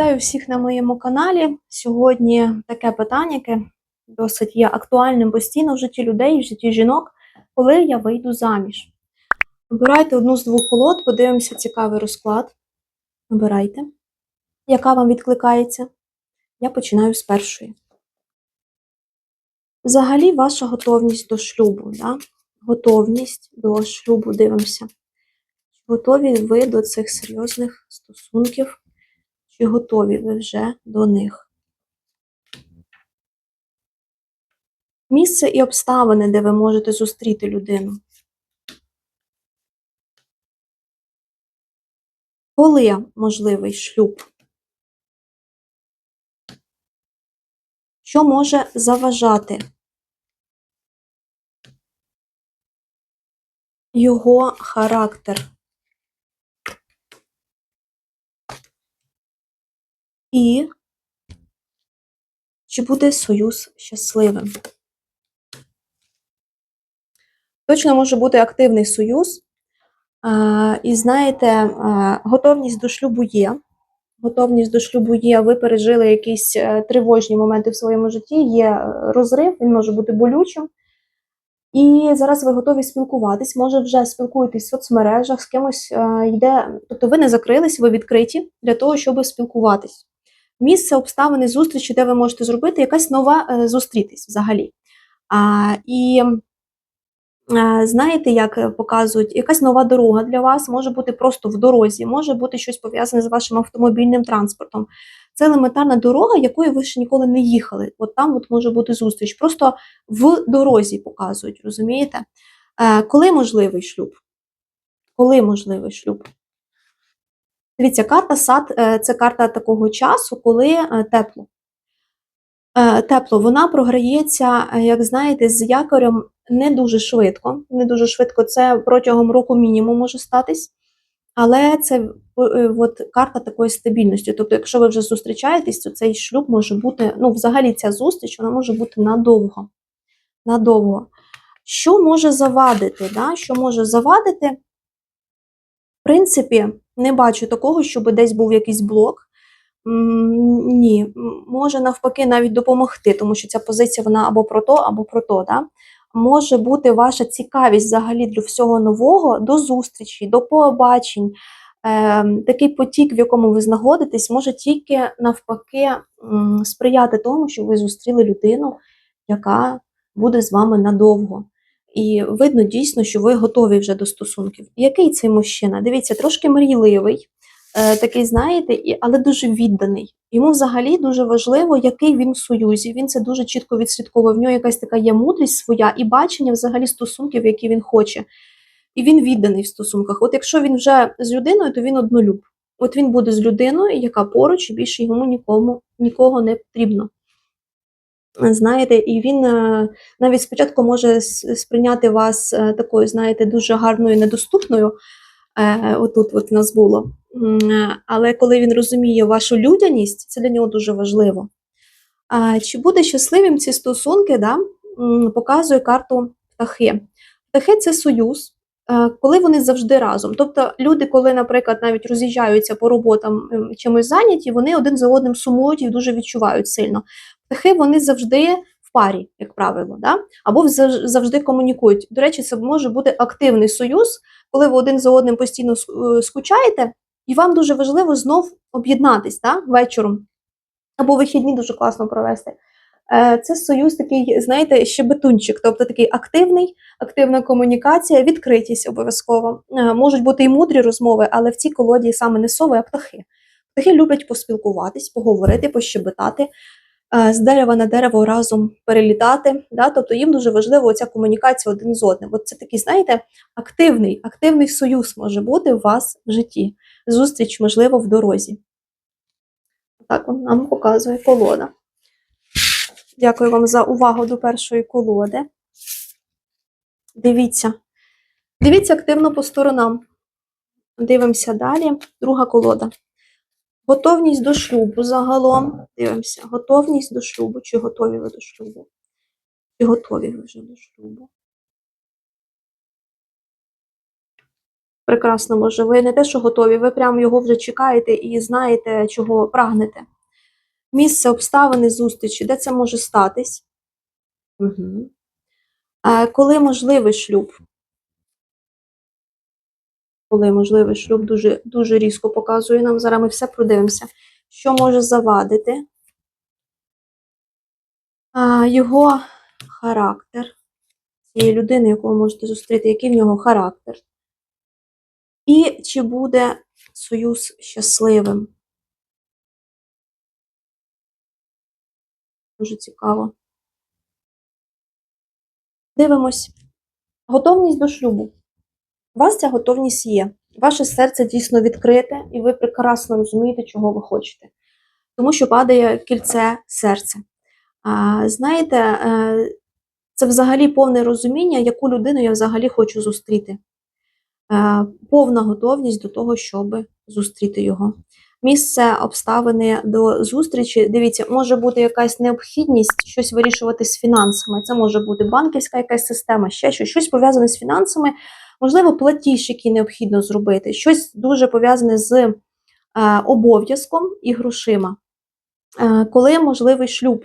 Вітаю всіх на моєму каналі. Сьогодні таке питання, яке досить є актуальним постійно в житті людей, в житті жінок, коли я вийду заміж. Обирайте одну з двох колод, подивимося цікавий розклад. Обирайте, яка вам відкликається. Я починаю з першої. Взагалі, ваша готовність до шлюбу. Да? Готовність до шлюбу, дивимося. Готові ви до цих серйозних стосунків? Чи готові ви вже до них? Місце і обставини, де ви можете зустріти людину. Коли можливий шлюб? Що може заважати його характер? І чи буде союз щасливим? Точно може бути активний союз. А, І знаєте, готовність до шлюбу є. Готовність до шлюбу є, ви пережили якісь е, тривожні моменти в своєму житті, є е, розрив, він може бути болючим. І зараз ви готові спілкуватись, може вже спілкуєтесь в соцмережах, з кимось е, йде. Тобто ви не закрились, ви відкриті для того, щоб спілкуватись. Місце, обставини, зустрічі, де ви можете зробити якась нова е, зустрітись взагалі. А, І е, знаєте, як показують, якась нова дорога для вас може бути просто в дорозі, може бути щось пов'язане з вашим автомобільним транспортом. Це елементарна дорога, якою ви ще ніколи не їхали. От там от може бути зустріч. Просто в дорозі показують, розумієте? Е, Коли можливий шлюб? Коли можливий шлюб? Дивіться, карта сад е, це карта такого часу, коли е, тепло. Е, Тепло, вона програється, як знаєте, з якорем не дуже швидко. Не дуже швидко, це протягом року мінімум може статись. Але це от, карта такої стабільності. Тобто, якщо ви вже зустрічаєтесь, то цей шлюб може бути, ну, взагалі ця зустріч вона може бути надовго. Надовго. Що може завадити? Да? Що може завадити? Принципі, не бачу такого, щоб десь був якийсь блок. Ні, може навпаки навіть допомогти, тому що ця позиція вона або про то, або про то. Да? Може бути ваша цікавість взагалі для всього нового, до зустрічі, до побачень. Е, такий потік, в якому ви знаходитесь, може тільки навпаки сприяти тому, що ви зустріли людину, яка буде з вами надовго. І видно дійсно, що ви готові вже до стосунків. Який цей мужчина? Дивіться, трошки мрійливий, е, такий, знаєте, і, але дуже відданий. Йому взагалі дуже важливо, який він в союзі. Він це дуже чітко відслідковує. В нього якась така є мудрість своя і бачення взагалі стосунків, які він хоче. І він відданий в стосунках. От якщо він вже з людиною, то він однолюб. От він буде з людиною, яка поруч, і більше йому нікому нікого не потрібно. Знаєте, і він е, навіть спочатку може сприйняти вас е, такою, знаєте, дуже гарною, недоступною. Е, Отут от нас було. Але коли він розуміє вашу людяність, це для нього дуже важливо. Чи буде щасливим ці стосунки, да? показує карту птахи. Птахи це союз, коли вони завжди разом. Тобто люди, коли, наприклад, навіть роз'їжджаються по роботам ем, чимось зайняті, вони один за одним сумують і дуже відчувають сильно. Птахи вони завжди парі, як правило, да? або завжди комунікують. До речі, це може бути активний союз, коли ви один за одним постійно е, скучаєте, і вам дуже важливо знов об'єднатись да? вечором, або вихідні дуже класно провести. Е, Це союз такий, знаєте, щебетунчик, тобто такий активний, активна комунікація, відкритість обов'язково. Е, Можуть бути і мудрі розмови, але в цій колоді саме не сови, а птахи. Птахи люблять поспілкуватись, поговорити, пощебетати, е, з дерева на дерево разом перелітати. Да? Тобто їм дуже важлива ця комунікація один з одним. От це такий, знаєте, активний, активний союз може бути у вас в житті. Зустріч, можливо, в дорозі. Так нам показує колода. Дякую вам за увагу до першої колоди. Дивіться. Дивіться активно по сторонам. Дивимося далі. Друга колода. Готовність до шлюбу загалом. Дивимося. Готовність до шлюбу. Чи готові ви до шлюбу? Чи готові ви вже до шлюбу? Прекрасно, може, ви не те, що готові, ви прямо його вже чекаєте і знаєте, чого прагнете. Місце обставини зустрічі, де це може статись? Угу. Коли можливий шлюб? Коли можливий шлюб дуже, дуже різко показує нам. Зараз ми все продивимося. Що може завадити? А, його характер. Цієї людини, яку ви можете зустріти, який в нього характер. І чи буде союз щасливим? Дуже цікаво. Дивимось. Готовність до шлюбу. У вас ця готовність є. Ваше серце дійсно відкрите, і ви прекрасно розумієте, чого ви хочете. Тому що падає кільце серця. А, знаєте, е, це взагалі повне розуміння, яку людину я взагалі хочу зустріти. Е, повна готовність до того, щоб зустріти його. Місце обставини до зустрічі. Дивіться, може бути якась необхідність щось вирішувати з фінансами. Це може бути банківська якась система, ще щось, щось пов'язане з фінансами, можливо, платіж, який необхідно зробити, щось дуже пов'язане з е, обов'язком і грошима. Е, коли можливий шлюб?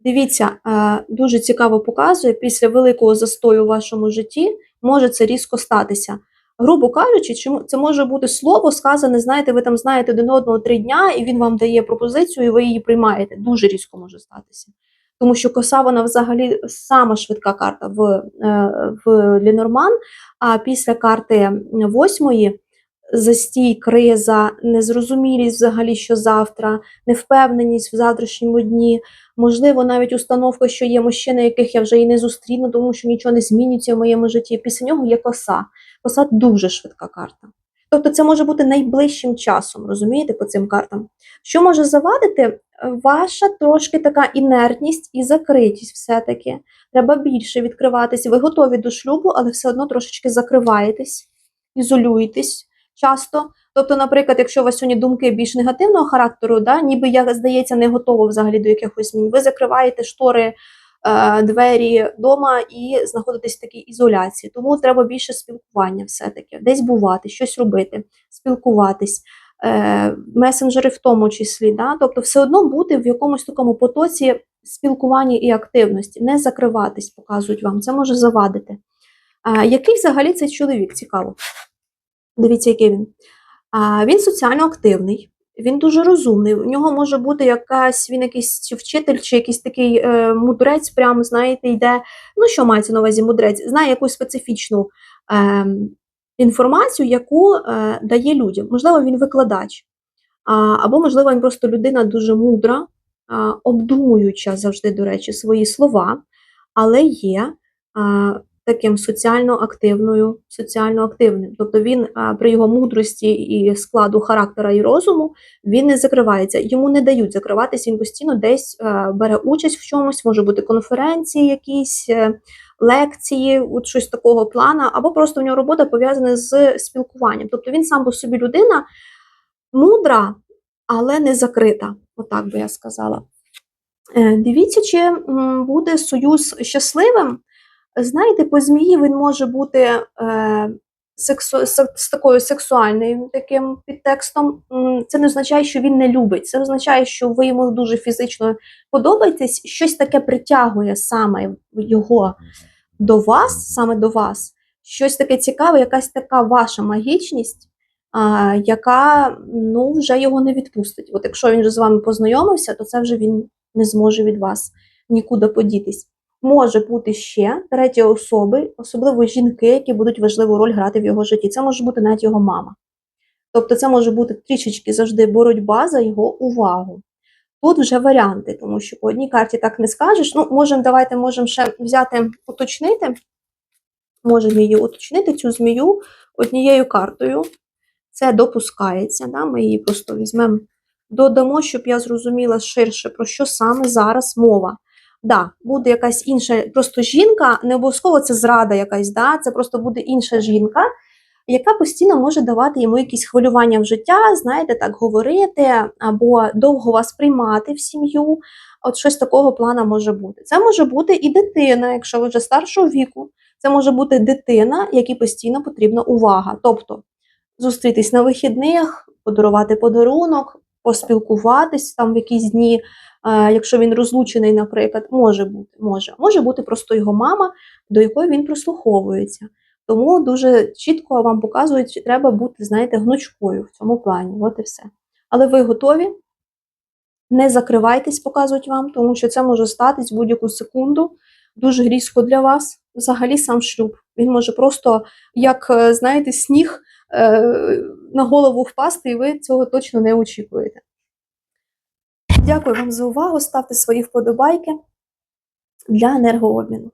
Дивіться, е, дуже цікаво показує, після великого застою у вашому житті може це різко статися. Грубо кажучи, чому це може бути слово сказане, знаєте, ви там знаєте один одного три дня, і він вам дає пропозицію, і ви її приймаєте. Дуже різко може статися. Тому що коса вона взагалі сама швидка карта в, е, в Лінорман, а після карти восьмої застій, криза, незрозумілість взагалі, що завтра, невпевненість в завтрашньому дні, можливо, навіть установка, що є мужчини, яких я вже і не зустріну, тому що нічого не змінюється в моєму житті. Після нього є коса. Коса дуже швидка карта. Тобто це може бути найближчим часом, розумієте, по цим картам. Що може завадити? Ваша трошки така інертність і закритість все-таки. Треба більше відкриватись. Ви готові до шлюбу, але все одно трошечки закриваєтесь, ізолюєтесь часто. Тобто, наприклад, якщо у вас сьогодні думки більш негативного характеру, да, ніби я, здається, не готова взагалі до якихось змін, ви закриваєте штори, двері вдома і знаходитесь в такій ізоляції. Тому треба більше спілкування все-таки, десь бувати, щось робити, спілкуватись. Е, месенджери в тому числі, да? тобто все одно бути в якомусь такому потоці спілкування і активності, не закриватись, показують вам, це може завадити. Який взагалі цей чоловік? Цікаво. Дивіться, який він. Він соціально активний, він дуже розумний. У нього може бути якась, він якийсь чи вчитель, чи якийсь такий е, мудрець, прямо, знаєте, йде. Ну, що мається на увазі мудрець? Знає якусь специфічну. Е, інформацію, яку е, дає людям. Можливо, він викладач, а, або, можливо, він просто людина дуже мудра, а, обдумуюча завжди, до речі, свої слова, але є а, таким соціально активною, соціально активним. Тобто він при його мудрості і складу характера і розуму він не закривається. Йому не дають закриватися, він постійно десь бере участь в чомусь, може бути конференції якісь. е, лекції, от щось такого плана, або просто в нього робота пов'язана з спілкуванням. Тобто він сам по собі людина мудра, але не закрита. Отак би я сказала. Е, Дивіться, чи буде союз щасливим. Знаєте, по змії він може бути е, сексу, се- з такою сексуальним таким підтекстом. Це не означає, що він не любить. Це означає, що ви йому дуже фізично подобаєтесь, щось таке притягує саме його до вас, саме до вас, щось таке цікаве, якась така ваша магічність, а, яка ну, вже його не відпустить. От якщо він вже з вами познайомився, то це вже він не зможе від вас нікуди подітись. Може бути ще треті особи, особливо жінки, які будуть важливу роль грати в його житті. Це може бути навіть його мама. Тобто, це може бути трішечки завжди боротьба за його увагу. Тут вже варіанти, тому що по одній карті так не скажеш. Ну, можемо, давайте можемо ще взяти, уточнити. Можемо її уточнити, цю змію однією картою. Це допускається. Да? Ми її просто візьмемо, додамо, щоб я зрозуміла ширше, про що саме зараз мова. Да, буде якась інша, просто жінка, не обов'язково це зрада якась, да? це просто буде інша жінка, яка постійно може давати йому якісь хвилювання в життя, знаєте, так говорити, або довго вас приймати в сім'ю. От щось такого плана може бути. Це може бути і дитина, якщо ви вже старшого віку. Це може бути дитина, якій постійно потрібна увага. Тобто зустрітись на вихідних, подарувати подарунок, поспілкуватись там в якісь дні. Е, Якщо він розлучений, наприклад, може бути, може, може бути просто його мама, до якої він прислуховується. Тому дуже чітко вам показують, що треба бути, знаєте, гнучкою в цьому плані. От і все. Але ви готові? Не закривайтесь, показують вам, тому що це може статись будь-яку секунду. Дуже різко для вас. Взагалі сам шлюб. Він може просто, як е, знаєте, сніг е, на голову впасти, і ви цього точно не очікуєте. Дякую вам за увагу. Ставте свої вподобайки для енергообміну.